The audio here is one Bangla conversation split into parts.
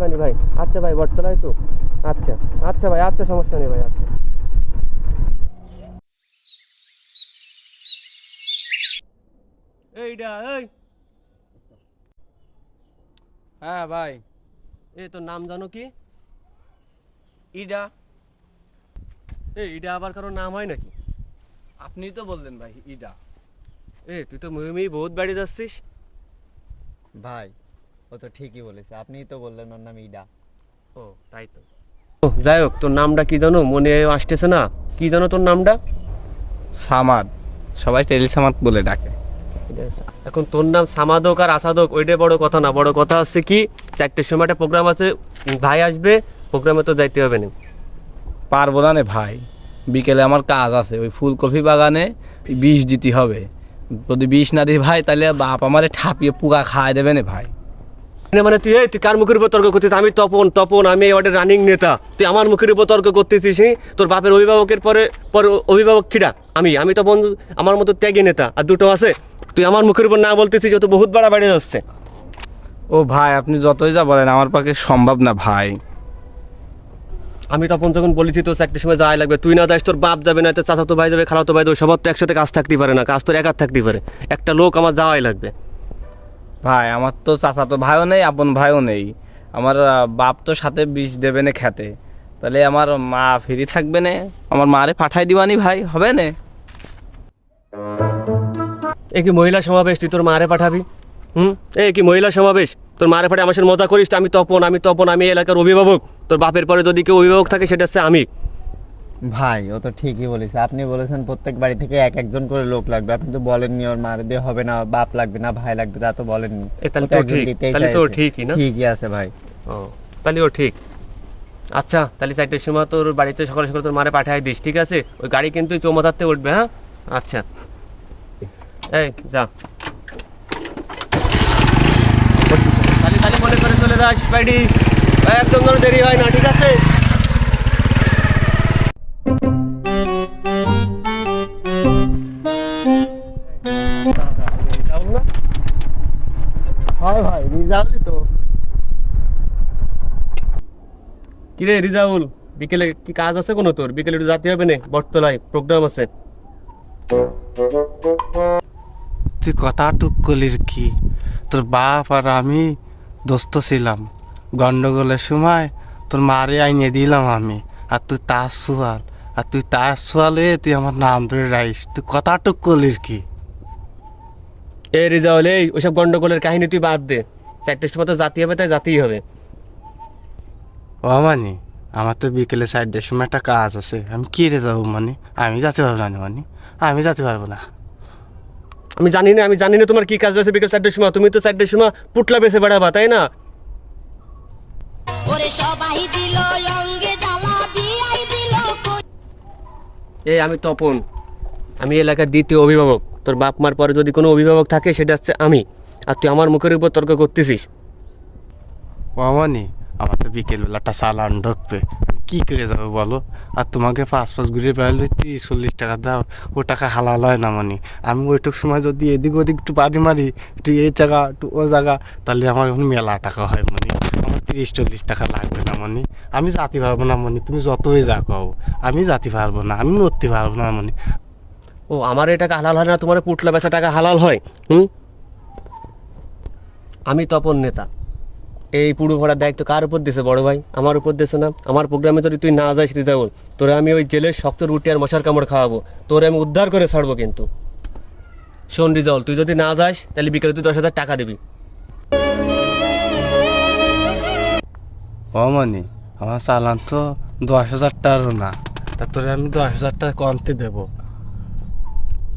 আসবানি ভাই। আচ্ছা ভাই বটতলায় তো? আচ্ছা আচ্ছা ভাই আচ্ছা সমস্যা নেই ভাই আচ্ছা। এইটা এই। হ্যাঁ ভাই। এ তোর নাম জানো কি? ইডা। এ এটা আবার কারও নাম হয় নাকি? আপনি তো বললেন ভাই ইডা। এ তুই তো মুহিমি বহুত বাড়ি যাচ্ছিস। ভাই ও তো ঠিকই বলেছে আপনিই তো বললেন ওর নাম ইডা। ও তাই তো। ও যাই হোক তোর নামটা কি জানো? মনে আসতেছে না। কি জানো তোর নামটা? সামাদ। সবাই টেলিসামাদ বলে ডাকে। এখন তোর নাম সামাদক আর আসাদক ওইটাই বড় কথা না। বড় কথা হচ্ছে কি চারটের সময় একটা প্রোগ্রাম আছে ভাই আসবে প্রোগ্রামে তো যাইতে হবে না। পারব না নে ভাই। বিকেলে আমার কাজ আছে ওই ফুলকপি বাগানে বিষ দিতে হবে। যদি বিষ না দিই ভাই তাহলে বাপ আমারে ঠাপিয়ে পুকা খাওয়াই দেবে না ভাই। না মানে তুই এই তুই কার মুখের উপর তর্ক করছিস আমি তপন তপন আমি এই ওয়ার্ডের রানিং নেতা। তুই আমার মুখের উপর তর্ক করতেছিস তোর বাপের অভিভাবকের পরে পর অভিভাবক খিড়া আমি আমি তপন আমার মতো ত্যাগী নেতা। আর দুটো আছে। তুই আমার মুখের উপর না বলতেছিস যত বহুত বাড়া বেড়ে যাচ্ছে। ও ভাই আপনি যতই যা বলেন আমার পক্ষে সম্ভব না ভাই। আমি তখন যখন বলেছি তো চারটের সময় যাওয়াই লাগবে। তুই না যাস তোর বাপ যাবে না তোর চাচাতো ভাই যাবে খালাতো ভাই যাবে সবার তো একসাথে কাজ থাকতে পারে না। কাজ তোর একার থাকতে পারে। একটা লোক আমার যাওয়াই লাগবে। ভাই, আমার তো চাচা তো ভাইও নেই, আপন ভাইও নেই। আমার বাপ তো সাথে বিষ দেবে না খেতে। তাহলে আমার মা ফ্রি থাকবে না? আমার মারে পাঠাই দিবানি ভাই, হবে না? এ কি মহিলা সমাবেশ, তুই তোর মারে পাঠাবি? হুম? এ কি মহিলা সমাবেশ, তোর মারে পাঠে আমার সাথে মজা করিস, আমি তপন আমি তপন, আমি এলাকার অভিভাবক। তোর বাপের পরে যদি কেউ অভিভাবক থাকে, সেটা হচ্ছে আমি। ভাই ও তো ঠিকই বলেছে। আপনি বলেছেন প্রত্যেক বাড়ি থেকে এক একজন করে লোক লাগবে। আপনি তো বলেননি ওর মার দিয়ে হবে না বাপ লাগবে না ভাই লাগবে তা তো বলেননি। তাহলে তো তো ঠিক, তাহলে তো ঠিকই না? ঠিকই আছে ভাই। ও তাহলে ও ঠিক। আচ্ছা তাহলে চারটের সময় তোর বাড়িতে সকালে সকালে তোর মারে পাঠাই দিস ঠিক আছে? ওই গাড়ি কিন্তু চৌমাথাতে উঠবে হ্যাঁ? আচ্ছা। এই যা। তাহলে তাহলে মনে করে চলে যাস বাড়ি। একদম যেন দেরি হয় না ঠিক আছে? কিরে রিজাউল বিকেলে কি কাজ আছে কোনো তোর? বিকেলে একটু যেতে হবে না বটতলায় প্রোগ্রাম আছে। তুই কথাটুক কলির কি? তোর বাপ আর আমি দোস্ত ছিলাম। গন্ডগোলের সময় তোর মারে আইনে দিলাম আমি। আর তুই তার সোয়াল। আর তুই তার সোয়ালে তুই আমার নাম ধরে রাইস তুই কথাটুক কলির কি? এই রিজাউল এই ওইসব গন্ডগোলের কাহিনী তুই বাদ দে। চারটের সময় তো জাতি হবে তাই জাতিই হবে। ও মানে আমার তো বিকেলে চারটের সময় একটা কাজ আছে আমি কি রে যাব মানে? আমি যেতে পারব না মানে? আমি যেতে পারব না। আমি জানি না আমি জানি না তোমার কি কাজ রয়েছে বিকেল চারটের সময়। তুমি তো চারটের সময় পুটলা বেছে বেড়াবা তাই না? ওরে সবাই দিল অঙ্গে জ্বালা বিয়াই দিল কই এই আমি তপন। আমি এলাকার দ্বিতীয় অভিভাবক। তোর বাপ মার পরে যদি কোনো অভিভাবক থাকে সেটা হচ্ছে আমি। আর তুই আমার মুখের উপর তর্ক করতেছিস। ও মানে? আমার তো বিকেলবেলাটা চালান ঢুকবে। কী করে যাব বলো? আর তোমাকে পাঁচ পাঁচ ঘুরে বেড়ালে তিরিশ চল্লিশ টাকা দাও, ও টাকা হালাল হয় না মানে। আমি ওইটুক সময় যদি এদিক ওদিক একটু পাড়ি মারি, একটু এই জায়গা, একটু ও জায়গা, তাহলে আমার এখন মেলা টাকা হয় মানে। আমার তিরিশ চল্লিশ টাকা লাগবে না মানে। আমি যাতে পারব না মানে তুমি যতই যা কও। আমি যাতে পারব না, আমি নড়তে পারব না মানে। ও, আমার এই টাকা হালাল হয় না, তোমার পুটলা বেচা টাকা হালাল হয়? হুম? আমি তপন নেতা। এই পুরো ভরার দায়িত্ব কার উপর দিছে বড় ভাই? আমার উপর দিছে না। আমার প্রোগ্রামে যদি তুই না যাস রিজাউল তোরে আমি ওই জেলের শক্ত রুটি আর মশার কামড় খাওয়াবো। তোরে আমি উদ্ধার করে ছাড়বো কিন্তু। শোন রিজাউল তুই যদি না যাস তাহলে বিকেলে তুই দশ হাজার টাকা দিবি। ও মানে আমার চালান তো দশ হাজার টাকারও না। তা তোরে আমি দশ হাজার টাকা কমতে দেবো।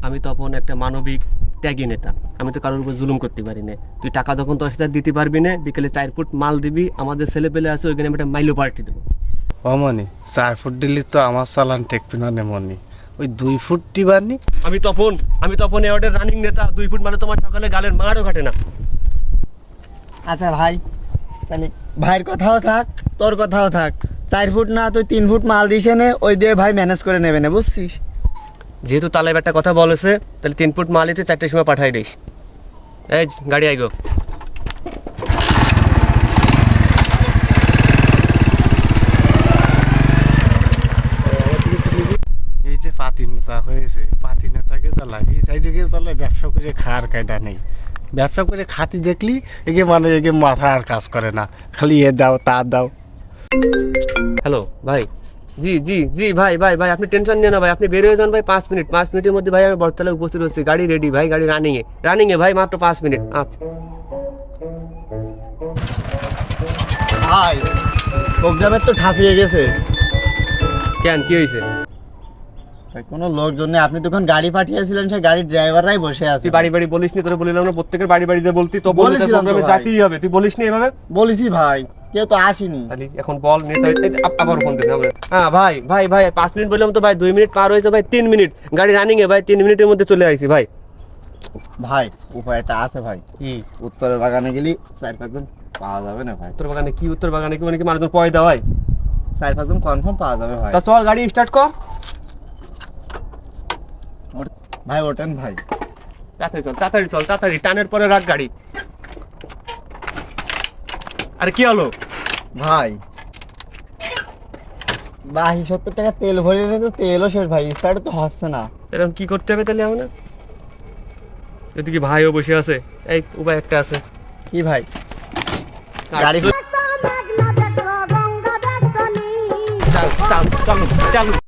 আমি তখন একটা মানবিক ত্যাগী নেতা। আমি তো কারোর উপর জুলুম করতে পারি না তুই টাকা যখন দশ হাজার দিতে পারবি না বিকেলে চার ফুট মাল দিবি আমাদের ছেলে পেলে আছে ওইখানে আমি একটা মাইলো পার্টি দেবো। ও মনি চার ফুট দিলি তো আমার চালান টেকবে না মনি। ওই দুই ফুট দিবানি আমি তপন আমি তপন এওয়ার্ডের রানিং নেতা দুই ফুট মানে তোমার সকালে গালের মারও ঘাটে না। আচ্ছা ভাই তাহলে ভাইয়ের কথাও থাক তোর কথাও থাক। চার ফুট না তুই তিন ফুট মাল দিস নে ওই দিয়ে ভাই ম্যানেজ করে নেবে না বুঝছিস? যেহেতু তালেব একটা কথা বলেছে, তাহলে তিন ফুট মাল চারটের সময় পাঠাই দিস। এই গাড়ি আইগো। এই যে পাতি নেতা হয়েছে পাতি নেতাকে চালায় এই সাইডে গিয়ে চলে ব্যবসা করে খাওয়ার কায়দা নেই। ব্যবসা করে খাতি দেখলি, একে মানে একে মাথা আর কাজ করে না। খালি এ দাও, তা দাও। হ্যালো ভাই জি জি জি ভাই ভাই ভাই আপনি টেনশন নিয়ে না ভাই আপনি বেরিয়ে যান ভাই পাঁচ মিনিট পাঁচ মিনিটের মধ্যে ভাই আমি বটতলায় উপস্থিত হচ্ছি গাড়ি রেডি ভাই গাড়ি রানিংয়ে রানিংয়ে ভাই মাত্র পাঁচ মিনিট আচ্ছা ভাই প্রোগ্রামের তো ঠাপিয়ে গেছে। কেন কি হয়েছে? কোনো লোকজন নেই। আপনি তখন গাড়ি পাঠিয়েছিলেন সেই গাড়ির ড্রাইভাররাই বসে আছে। তুই বাড়ি বাড়ি বলিস নি তোরা বলিলাম না প্রত্যেকের বাড়ি বাড়িতে বলতি তো বলতে বলেছিলাম প্রোগ্রামে যাতেই হবে। তুই বলিস নি এভাবে? বলেছি ভাই কেউ তো আসেনি। তাহলে এখন বল নেতা আবার ফোন দিস হ্যাঁ ভাই ভাই ভাই পাঁচ মিনিট বললাম তো ভাই দুই মিনিট পার হয়েছে ভাই তিন মিনিট। গাড়ি রানিং এ ভাই তিন মিনিটের মধ্যে চলে আইছি ভাই। ভাই উপায়টা আছে ভাই। কি উত্তরের বাগানে গেলি চার পাঁচজন পাওয়া যাবে না ভাই। উত্তর বাগানে কি উত্তর বাগানে কি মানে কি মানুষজন পয়দা ভাই চার পাঁচজন কনফার্ম পাওয়া যাবে ভাই। তা চল গাড়ি স্টার্ট কর। ভাই ওঠেন ভাই। তাড়াতাড়ি চল তাড়াতাড়ি চল তাড়াতাড়ি টানের পরে রাখ গাড়ি। আর কি হলো? ভাই বাহি সত্তর টাকা তেল ভরে তো তেলও শেষ ভাই স্টার্ট তো হচ্ছে না। এরকম কি করতে হবে তাহলে আমরা? এদিকে ভাইও বসে আছে। এই উপায় একটা আছে। কি ভাই? গাড়ি চাল চাল চালু চালু।